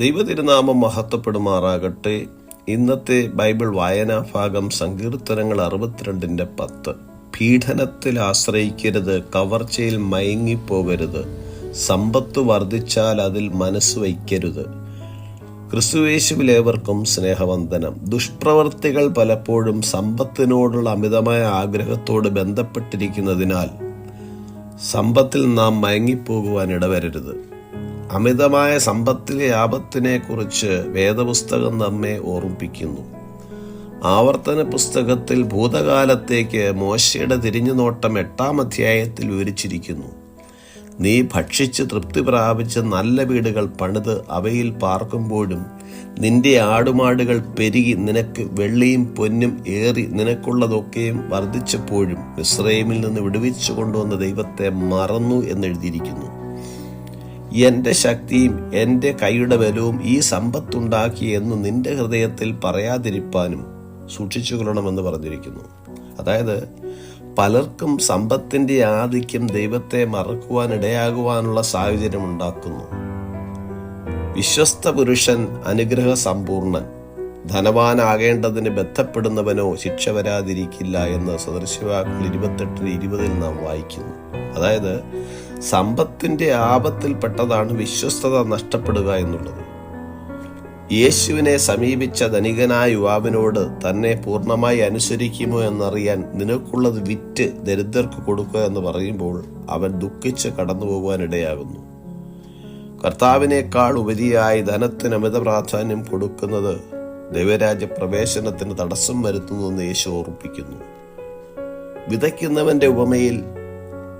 ദൈവതിരുനാമം മഹത്വപ്പെടുമാറാകട്ടെ. ഇന്നത്തെ ബൈബിൾ വായനാ ഭാഗം സങ്കീർത്തനങ്ങൾ അറുപത്തിരണ്ടിന്റെ പത്ത്. പീഡനത്തിൽ ആശ്രയിക്കരുത് കവർച്ചയിൽ മയങ്ങിപ്പോകരുത്. സമ്പത്ത് വർദ്ധിച്ചാൽ അതിൽ മനസ്സ് വയ്ക്കരുത്. ക്രിസ്തുവേശുവിലേവർക്കും സ്നേഹവന്ദനം. ദുഷ്പ്രവർത്തികൾ പലപ്പോഴും സമ്പത്തിനോടുള്ള അമിതമായ ആഗ്രഹത്തോട് ബന്ധപ്പെട്ടിരിക്കുന്നതിനാൽ സമ്പത്തിൽ നാം മയങ്ങിപ്പോകുവാൻ ഇടവരരുത്. അമിതമായ സമ്പത്തിലെ ആപത്തിനെ കുറിച്ച് വേദപുസ്തകം നമ്മെ ഓർമ്മിപ്പിക്കുന്നു. ആവർത്തന പുസ്തകത്തിൽ ഭൂതകാലത്തേക്ക് മോശയുടെ തിരിഞ്ഞുനോട്ടം എട്ടാം അധ്യായത്തിൽ വിവരിച്ചിരിക്കുന്നു. നീ ഭക്ഷിച്ച് തൃപ്തി പ്രാപിച്ച് നല്ല വീടുകൾ പണിത് അവയിൽ പാർക്കുമ്പോഴും നിന്റെ ആടുമാടുകൾ പെരുകി നിനക്ക് വെള്ളിയും പൊന്നും ഏറി നിനക്കുള്ളതൊക്കെയും വർദ്ധിച്ചപ്പോഴും മിശ്രൈമിൽ നിന്ന് വിടുവിച്ചു കൊണ്ടുവന്ന ദൈവത്തെ മറന്നു എന്നെഴുതിയിരിക്കുന്നു. എന്റെ ശക്തിയും എന്റെ കൈയുടെ ബലവും ഈ സമ്പത്തുണ്ടാക്കി എന്ന് നിന്റെ ഹൃദയത്തിൽ പറയാതിരിപ്പാനും സൂക്ഷിച്ചുകൊള്ളണമെന്ന് പറഞ്ഞിരിക്കുന്നു. അതായത് പലർക്കും സമ്പത്തിന്റെ ആധിക്യം ദൈവത്തെ മറക്കുവാൻ ഇടയാകുവാനുള്ള സാഹചര്യം ഉണ്ടാക്കുന്നു. വിശ്വസ്ത പുരുഷൻ അനുഗ്രഹ സമ്പൂർണൻ ധനവാനാകേണ്ടതിന് ബന്ധപ്പെടുന്നവനോ ശിക്ഷ വരാതിരിക്കില്ല എന്ന് സദൃശവാക്കൾ ഇരുപത്തെട്ടിന് ഇരുപതിൽ നാം വായിക്കുന്നു. അതായത് സമ്പത്തിന്റെ ആപത്തിൽപ്പെട്ടതാണ് വിശ്വസ്തത നഷ്ടപ്പെടുക എന്നുള്ളത്. യേശുവിനെ സമീപിച്ച ധനികനായ യുവാവിനോട് തന്നെ പൂർണമായി അനുസരിക്കുമോ എന്നറിയാൻ നിനക്കുള്ളത് വിറ്റ് ദരിദ്രർക്ക് കൊടുക്കുക എന്ന് പറയുമ്പോൾ അവൻ ദുഃഖിച്ച് കടന്നു പോകുവാനിടയാകുന്നു കർത്താവിനേക്കാൾ ഉപരിയായി ധനത്തിന് അമിത പ്രാധാന്യം കൊടുക്കുന്നത് ദൈവരാജ്യ പ്രവേശനത്തിന് തടസ്സം വരുത്തുന്നുവെന്ന് യേശു ഓർപ്പിക്കുന്നു. വിതയ്ക്കുന്നവന്റെ ഉപമയിൽ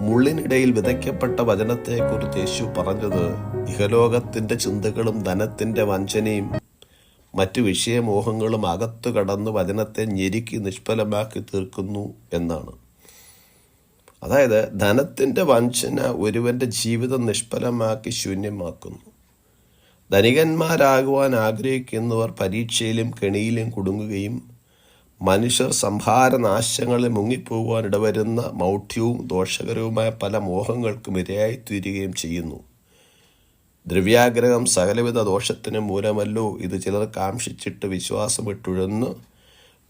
മുള്ളിനിടയിൽ വിതയ്ക്കപ്പെട്ട വചനത്തെക്കുറിച്ച് യേശു പറഞ്ഞത് ഇഹലോകത്തിന്റെ ചിന്തകളും ധനത്തിന്റെ വഞ്ചനയും മറ്റു വിഷയമോഹങ്ങളും അകത്തു കടന്ന് വചനത്തെ ഞെരുക്കി നിഷ്ഫലമാക്കി തീർക്കുന്നു എന്നാണ്. അതായത് ധനത്തിന്റെ വഞ്ചന ഒരുവന്റെ ജീവിതം നിഷ്ഫലമാക്കി ശൂന്യമാക്കുന്നു. ധനികന്മാരാകുവാൻ ആഗ്രഹിക്കുന്നവർ പരീക്ഷയിലും കെണിയിലും കുടുങ്ങുകയും മനുഷ്യർ സംഹാരനാശങ്ങളിൽ മുങ്ങിപ്പോകുവാൻ ഇടവരുന്ന മൗഢ്യവും ദോഷകരവുമായ പല മോഹങ്ങൾക്കും ഇരയായിത്തീരുകയും ചെയ്യുന്നു. ദ്രവ്യാഗ്രഹം സകലവിധ ദോഷത്തിന് മൂലമല്ലോ ഇത് ചിലർ കാംക്ഷിച്ചിട്ട് വിശ്വാസമിട്ടുഴന്ന്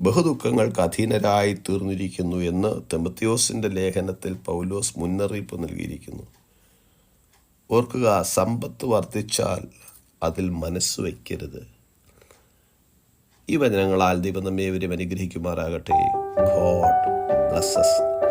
ബഹുദുഃഖങ്ങൾക്ക് അധീനരായി തീർന്നിരിക്കുന്നു എന്ന് തെമത്യോസിന്റെ ലേഖനത്തിൽ പൗലോസ് മുന്നറിയിപ്പ് നൽകിയിരിക്കുന്നു. ഓർക്കുക സമ്പത്ത് വർദ്ധിച്ചാൽ അതിൽ മനസ്സ് വയ്ക്കരുത്. ഈ വചനങ്ങളാൽ ദൈവം നമ്മെ ഇവരും അനുഗ്രഹിക്കുമാറാകട്ടെ. God blesses